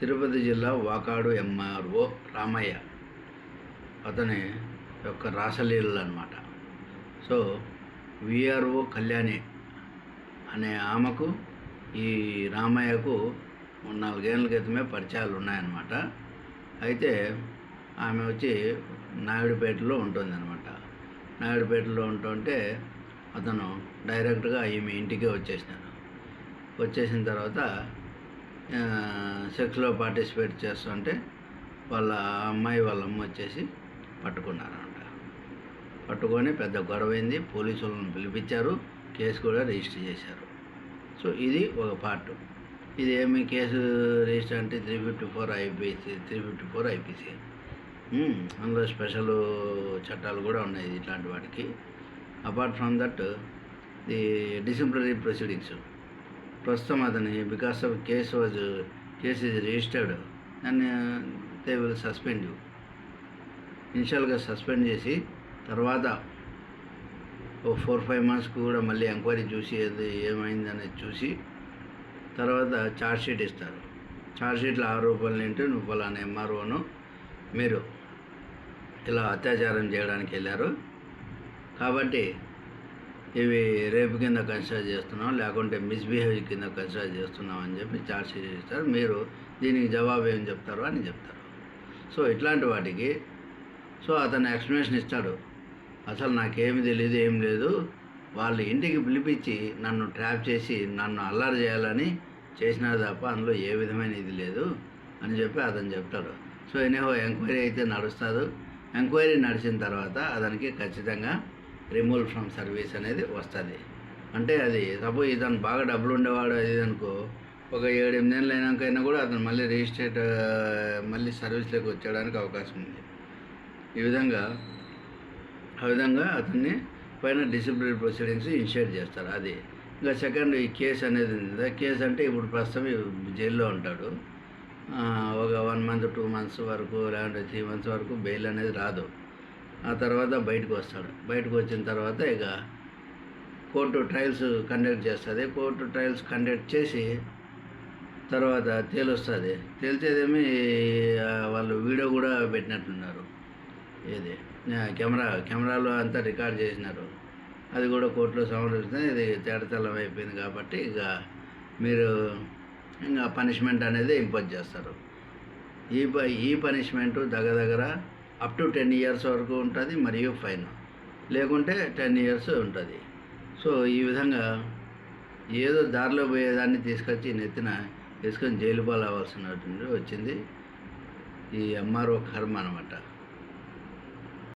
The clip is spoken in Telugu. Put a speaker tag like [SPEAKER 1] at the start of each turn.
[SPEAKER 1] తిరుపతి జిల్లా వాకాడు ఎంఆర్ఓ రామయ్య. అతని యొక్క రాసలీలలు అనమాట సో విఆర్ఓ కళ్యాణి అనే ఆమెకు ఈ రామయ్యకు మూడు నాలుగేళ్ళ క్రితమే పరిచయాలు ఉన్నాయన్నమాట. అయితే ఆమె వచ్చి నాయుడుపేటలో ఉంటుందన్నమాట. నాయుడుపేటలో ఉంటుంటే అతను డైరెక్ట్గా ఈమె ఇంటికే వచ్చేసినారు వచ్చేసిన తర్వాత సెక్స్లో పార్టిసిపేట్ చేస్తుంటే వాళ్ళ అమ్మాయి వాళ్ళ అమ్మ వచ్చేసి పట్టుకున్నారన్నమాట పట్టుకొని పెద్ద గొడవైంది పోలీసులను పిలిపించారు కేసు కూడా రిజిస్టర్ చేశారు. సో ఇది ఒక పార్ట్. ఇది ఏమి కేసు రిజిస్టర్ అంటే three fifty four IPC three fifty four IPC. అందులో స్పెషల్ చట్టాలు కూడా ఉన్నాయి ఇట్లాంటి వాటికి. Apart from that the disciplinary proceedings. ప్రస్తుతం అతని because of case was case is registered and they will suspend you ఇనిషియల్గా సస్పెండ్ చేసి తర్వాత ఓ ఫోర్ ఫైవ్ మంత్స్కి కూడా మళ్ళీ ఎంక్వైరీ చూసి ఏది ఏమైంది అనేది చూసి తర్వాత ఛార్జ్ షీట్ ఇస్తారు. ఛార్జ్ షీట్లో ఆరోపణలు ఏంటి? నువ్వు ఫలానా ఎంఆర్ఓను మీరు ఇలా అత్యాచారం చేయడానికి వెళ్ళారు. కాబట్టి ఇవి రేపు కింద కన్సిడర్ చేస్తున్నాం లేకుంటే మిస్బిహేవ్ కింద కన్సిడర్ చేస్తున్నాం అని చెప్పి ఛార్జ్ చేస్తారు ఇస్తారు. మీరు దీనికి జవాబు ఏం చెప్తారు అని చెప్తారు. సో ఇట్లాంటి వాటికి సో అతను ఎక్స్ప్లెనేషన్ ఇస్తాడు. అసలు నాకేమి తెలియదు ఏం లేదు. వాళ్ళ ఇంటికి పిలిపించి నన్ను ట్రాప్ చేసి నన్ను అల్లరి చేయాలని చేసినారు తప్ప అందులో ఏ విధమైన ఇది లేదు అని చెప్పి అతను చెప్తాడు. సో ఎనీహో ఎంక్వైరీ అయితే నడుస్తుంది ఎంక్వైరీ నడిచిన తర్వాత అతనికి ఖచ్చితంగా రిమూవల్ ఫ్రమ్ సర్వీస్ అనేది వస్తుంది. అంటే అది సపోజ్ ఇతను బాగా డబ్బులు ఉండేవాడు అది అనుకో ఒక ఏడు ఎనిమిది అయినాకైనా కూడా అతను మళ్ళీ రిజిస్ట్రేట్ మళ్ళీ సర్వీస్లోకి వచ్చేయడానికి అవకాశం ఉంది. ఈ విధంగా ఆ విధంగా అతన్ని పైన డిసిప్లినరీ ప్రొసీడింగ్స్ ఇనిషియేట్ చేస్తారు. అది ఇంకా సెకండ్ ఈ కేసు అనేది ఉంది. కేసు అంటే ఇప్పుడు ప్రస్తుతం జైల్లో ఉంటాడు. ఒక వన్ మంత్ టూ మంత్స్ వరకు లేదంటే త్రీ మంత్స్ వరకు బెయిల్ అనేది రాదు. ఆ తర్వాత బయటకు వస్తాడు. బయటకు వచ్చిన తర్వాత ఇక కోర్టు ట్రయల్స్ కండక్ట్ చేస్తుంది. కోర్టు ట్రయల్స్ కండక్ట్ చేసి తర్వాత తేలుస్తుంది. తేల్చేదేమి వాళ్ళు వీడియో కూడా పెట్టినట్లున్నారు ఇది కెమెరా కెమెరాలో అంతా రికార్డ్ చేసినారు. అది కూడా కోర్టులో సమర్పిస్తుంది ఇది తేటతెల్లం అయిపోయింది కాబట్టి ఇక మీరు ఇంకా పనిష్మెంట్ అనేది ఇంపోజ్ చేస్తారు. ఈ ప ఈ పనిష్మెంటు దగ్గర దగ్గర అప్ టు టెన్ ఇయర్స్ వరకు ఉంటుంది మరియు ఫైన్. లేకుంటే టెన్ ఇయర్స్ ఉంటుంది. సో ఈ విధంగా ఏదో దారిలో పోయేదాన్ని తీసుకొచ్చి నెత్తిన తీసుకొని జైలు పాలు అవ్వాల్సినటువంటి వచ్చింది. ఈ ఎంఆర్ఓ కర్మ అనమాట